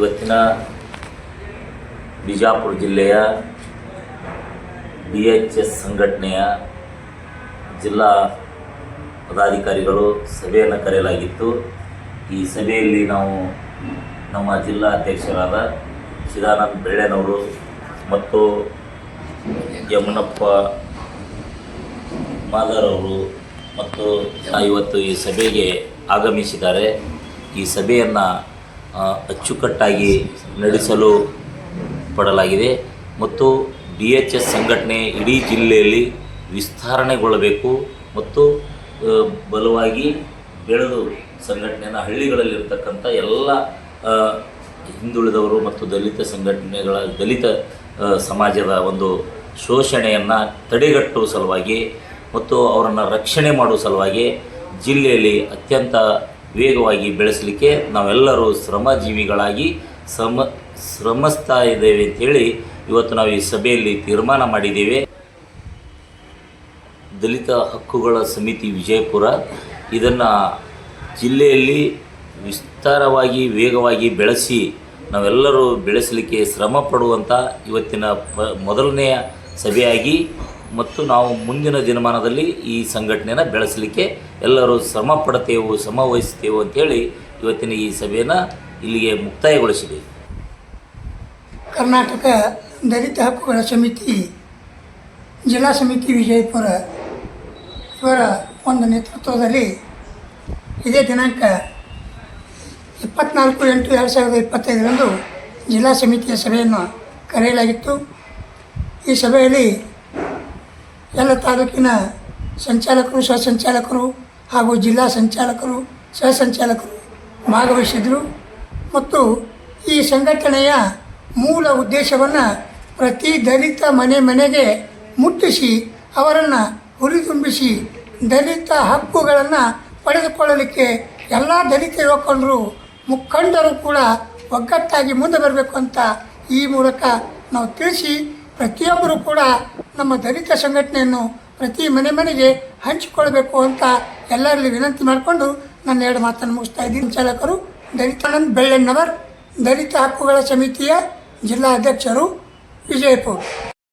ಇವತ್ತಿನ ಬಿಜಾಪುರ ಜಿಲ್ಲೆಯ B H S ಸಂಘಟನೆಯ ಜಿಲ್ಲಾ ಪದಾಧಿಕಾರಿಗಳು ಸಭೆಯನ್ನು ಕರೆಯಲಾಗಿತ್ತು. ಈ ಸಭೆಯಲ್ಲಿ ನಾವು ನಮ್ಮ ಜಿಲ್ಲಾ ಅಧ್ಯಕ್ಷರಾದ ಚಿದಾನಂದ ಬೆಳ್ಳೆನವರು ಮತ್ತು ಯಮುನಪ್ಪ ಅವರು ಮತ್ತು ಇವತ್ತು ಈ ಸಭೆಗೆ ಆಗಮಿಸಿದ್ದಾರೆ. ಈ ಸಭೆಯನ್ನು ಅಚ್ಚುಕಟ್ಟಾಗಿ ನಡೆಸಲು ಪಡಲಾಗಿದೆ ಮತ್ತು ಡಿ ಎಚ್ ಎಸ್ ಸಂಘಟನೆ ಇಡೀ ಜಿಲ್ಲೆಯಲ್ಲಿ ವಿಸ್ತರಣೆಗೊಳ್ಳಬೇಕು ಮತ್ತು ಬಲವಾಗಿ ಬೆಳೆದು ಸಂಘಟನೆಯನ್ನು ಹಳ್ಳಿಗಳಲ್ಲಿರ್ತಕ್ಕಂಥ ಎಲ್ಲ ಹಿಂದುಳಿದವರು ಮತ್ತು ದಲಿತ ಸಂಘಟನೆಗಳ ದಲಿತ ಸಮಾಜದ ಒಂದು ಶೋಷಣೆಯನ್ನು ತಡೆಗಟ್ಟುವ ಸಲುವಾಗಿ ಮತ್ತು ಅವರನ್ನು ರಕ್ಷಣೆ ಮಾಡುವ ಸಲುವಾಗಿ ಜಿಲ್ಲೆಯಲ್ಲಿ ಅತ್ಯಂತ ವೇಗವಾಗಿ ಬೆಳೆಸಲಿಕ್ಕೆ ನಾವೆಲ್ಲರೂ ಶ್ರಮಜೀವಿಗಳಾಗಿ ಶ್ರಮ ಶ್ರಮಿಸ್ತಾ ಇದ್ದೇವೆ ಅಂತೇಳಿ ಇವತ್ತು ನಾವು ಈ ಸಭೆಯಲ್ಲಿ ತೀರ್ಮಾನ ಮಾಡಿದ್ದೇವೆ. ದಲಿತ ಹಕ್ಕುಗಳ ಸಮಿತಿ ವಿಜಯಪುರ, ಇದನ್ನು ಜಿಲ್ಲೆಯಲ್ಲಿ ವಿಸ್ತಾರವಾಗಿ ವೇಗವಾಗಿ ಬೆಳೆಸಿ ನಾವೆಲ್ಲರೂ ಬೆಳೆಸಲಿಕ್ಕೆ ಶ್ರಮ ಪಡುವಂಥ ಇವತ್ತಿನ ಪ, ಮೊದಲನೆಯ ಸಭೆಯಾಗಿ ಮತ್ತು ನಾವು ಮುಂದಿನ ದಿನಮಾನದಲ್ಲಿ ಈ ಸಂಘಟನೆಯನ್ನು ಬೆಳೆಸಲಿಕ್ಕೆ ಎಲ್ಲರೂ ಶ್ರಮ ಪಡ್ತೇವೆ, ಶ್ರಮ ವಹಿಸ್ತೇವೆ ಅಂತೇಳಿ ಇವತ್ತಿನ ಈ ಸಭೆಯನ್ನು ಇಲ್ಲಿಗೆ ಮುಕ್ತಾಯಗೊಳಿಸಿದೆ. ಕರ್ನಾಟಕ ದಲಿತ ಹಕ್ಕುಗಳ ಸಮಿತಿ, ಜಿಲ್ಲಾ ಸಮಿತಿ ವಿಜಯಪುರ ಇವರ ಒಂದು ನೇತೃತ್ವದಲ್ಲಿ ಇದೇ ದಿನಾಂಕ ಇಪ್ಪತ್ನಾಲ್ಕು ಎಂಟು ಎರಡು ಸಾವಿರದ ಇಪ್ಪತ್ತೈದರಂದು ಜಿಲ್ಲಾ ಸಮಿತಿಯ ಸಭೆಯನ್ನು ಕರೆಯಲಾಗಿತ್ತು. ಈ ಸಭೆಯಲ್ಲಿ ಎಲ್ಲ ತಾಲೂಕಿನ ಸಂಚಾಲಕರು ಸಹ ಸಂಚಾಲಕರು ಹಾಗೂ ಜಿಲ್ಲಾ ಸಂಚಾಲಕರು ಸಹ ಸಂಚಾಲಕರು ಭಾಗವಹಿಸಿದರು. ಮತ್ತು ಈ ಸಂಘಟನೆಯ ಮೂಲ ಉದ್ದೇಶವನ್ನು ಪ್ರತಿ ದಲಿತ ಮನೆ ಮನೆಗೆ ಮುಟ್ಟಿಸಿ, ಅವರನ್ನು ಹುರಿದುಂಬಿಸಿ, ದಲಿತ ಹಕ್ಕುಗಳನ್ನು ಪಡೆದುಕೊಳ್ಳಲಿಕ್ಕೆ ಎಲ್ಲ ದಲಿತ ಯುವಕರು, ಮುಖಂಡರು ಕೂಡ ಒಗ್ಗಟ್ಟಾಗಿ ಮುಂದೆ ಬರಬೇಕು ಅಂತ ಈ ಮೂಲಕ ನಾವು ತಿಳಿಸಿ ಪ್ರತಿಯೊಬ್ಬರು ಕೂಡ ನಮ್ಮ ದಲಿತ ಸಂಘಟನೆಯನ್ನು ಪ್ರತಿ ಮನೆ ಮನೆಗೆ ಹಂಚಿಕೊಳ್ಬೇಕು ಅಂತ ಎಲ್ಲರಲ್ಲಿ ವಿನಂತಿ ಮಾಡಿಕೊಂಡು ನನ್ನ ಎರಡು ಮಾತನ್ನು ಮುಗಿಸ್ತಾ ಇದ್ದೀನಿ. ಚಾಲಕರು ದಲಿತಾನಂದ್ ಬೆಳ್ಳಣ್ಣವರ್, ದಲಿತ ಹಕ್ಕುಗಳ ಸಮಿತಿಯ ಜಿಲ್ಲಾ ಅಧ್ಯಕ್ಷರು ವಿಜಯಪುರ.